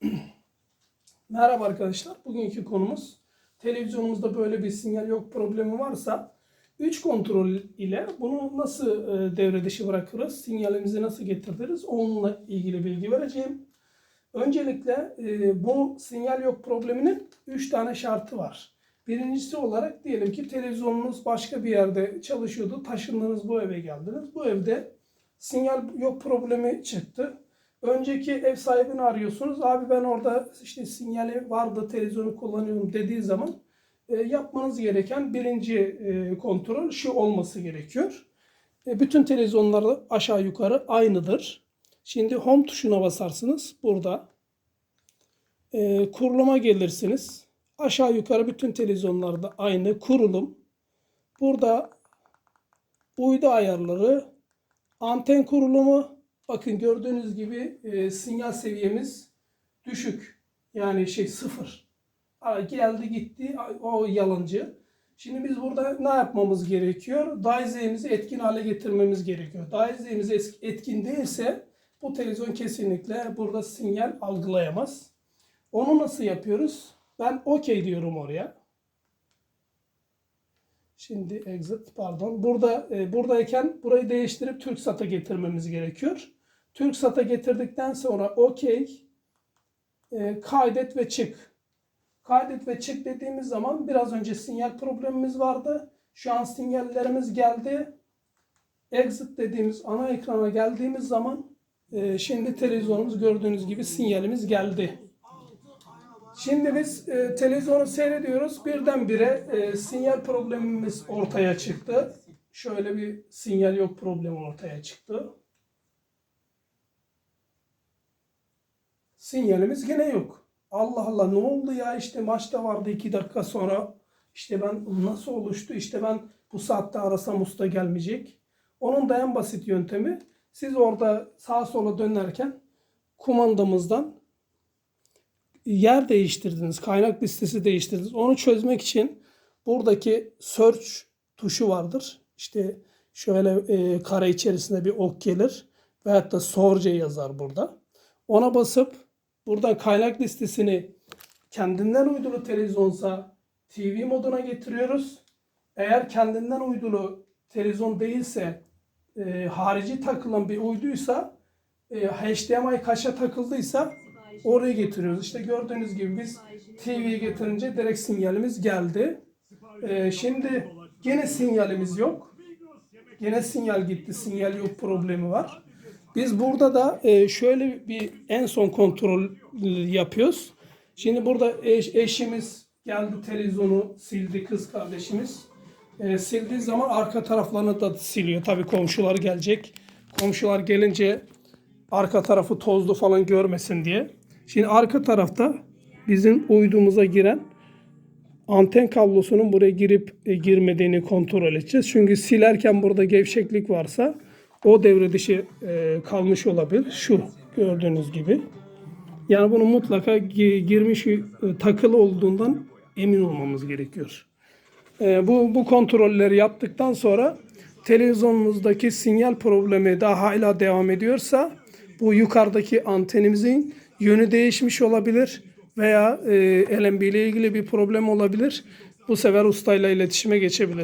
Merhaba arkadaşlar. Bugünkü konumuz televizyonumuzda böyle bir sinyal yok problemi varsa 3 kontrol ile bunu nasıl e, devre dışı bırakırız, sinyalimizi nasıl getiririz onunla ilgili bilgi vereceğim. Öncelikle e, bu sinyal yok probleminin 3 tane şartı var. Birincisi olarak diyelim ki televizyonunuz başka bir yerde çalışıyordu. Taşındınız bu eve geldiniz. Bu evde sinyal yok problemi çıktı. Önceki ev sahibini arıyorsunuz. Abi ben orada işte sinyali vardı televizyonu kullanıyorum dediği zaman e, yapmanız gereken birinci e, kontrol şu olması gerekiyor. E, bütün televizyonlarda aşağı yukarı aynıdır. Şimdi home tuşuna basarsınız. Burada e, kuruluma gelirsiniz. Aşağı yukarı bütün televizyonlarda aynı kurulum. Burada uydu ayarları, anten kurulumu. Bakın gördüğünüz gibi e, sinyal seviyemiz düşük. Yani şey sıfır. Aa, geldi gitti o yalancı. Şimdi biz burada ne yapmamız gerekiyor? Daize'mizi etkin hale getirmemiz gerekiyor. Daize'miz etkin değilse bu televizyon kesinlikle burada sinyal algılayamaz. Onu nasıl yapıyoruz? Ben OK diyorum oraya. Şimdi exit pardon. Burada e, buradayken burayı değiştirip TürkSat'a getirmemiz gerekiyor. TürkSat'a getirdikten sonra OK e, kaydet ve çık. Kaydet ve çık dediğimiz zaman biraz önce sinyal problemimiz vardı. Şu an sinyallerimiz geldi. Exit dediğimiz ana ekrana geldiğimiz zaman e, şimdi televizyonumuz gördüğünüz gibi sinyalimiz geldi. Şimdi biz e, televizyonu seyrediyoruz. Birdenbire e, sinyal problemimiz ortaya çıktı. Şöyle bir sinyal yok problemi ortaya çıktı. Sinyalimiz gene yok. Allah Allah ne oldu ya işte maçta vardı iki dakika sonra işte ben nasıl oluştu işte ben bu saatte arasam usta gelmeyecek. Onun da en basit yöntemi siz orada sağa sola dönerken kumandamızdan yer değiştirdiniz, kaynak listesi değiştirdiniz. Onu çözmek için buradaki search tuşu vardır. İşte şöyle e, kare içerisinde bir ok gelir veyahut da sorce yazar burada. Ona basıp buradan kaynak listesini kendinden uydulu televizyonsa TV moduna getiriyoruz. Eğer kendinden uydulu televizyon değilse e, harici takılan bir uyduysa e, HDMI kaşa takıldıysa oraya getiriyoruz. İşte gördüğünüz gibi biz TV'ye getirince direkt sinyalimiz geldi. Ee, şimdi gene sinyalimiz yok. Gene sinyal gitti. Sinyal yok problemi var. Biz burada da e, şöyle bir en son kontrol yapıyoruz. Şimdi burada eş, eşimiz geldi televizyonu sildi kız kardeşimiz. E, sildiği zaman arka taraflarını da siliyor. Tabii komşular gelecek. Komşular gelince arka tarafı tozlu falan görmesin diye. Şimdi arka tarafta bizim uydumuza giren anten kablosunun buraya girip e, girmediğini kontrol edeceğiz. Çünkü silerken burada gevşeklik varsa o devre dışı e, kalmış olabilir. Şu gördüğünüz gibi. Yani bunu mutlaka gi- girmiş e, takılı olduğundan emin olmamız gerekiyor. E, bu bu kontrolleri yaptıktan sonra televizyonunuzdaki sinyal problemi daha hala devam ediyorsa bu yukarıdaki antenimizin yönü değişmiş olabilir veya e, LNB ile ilgili bir problem olabilir. Bu sefer ustayla iletişime geçebilir.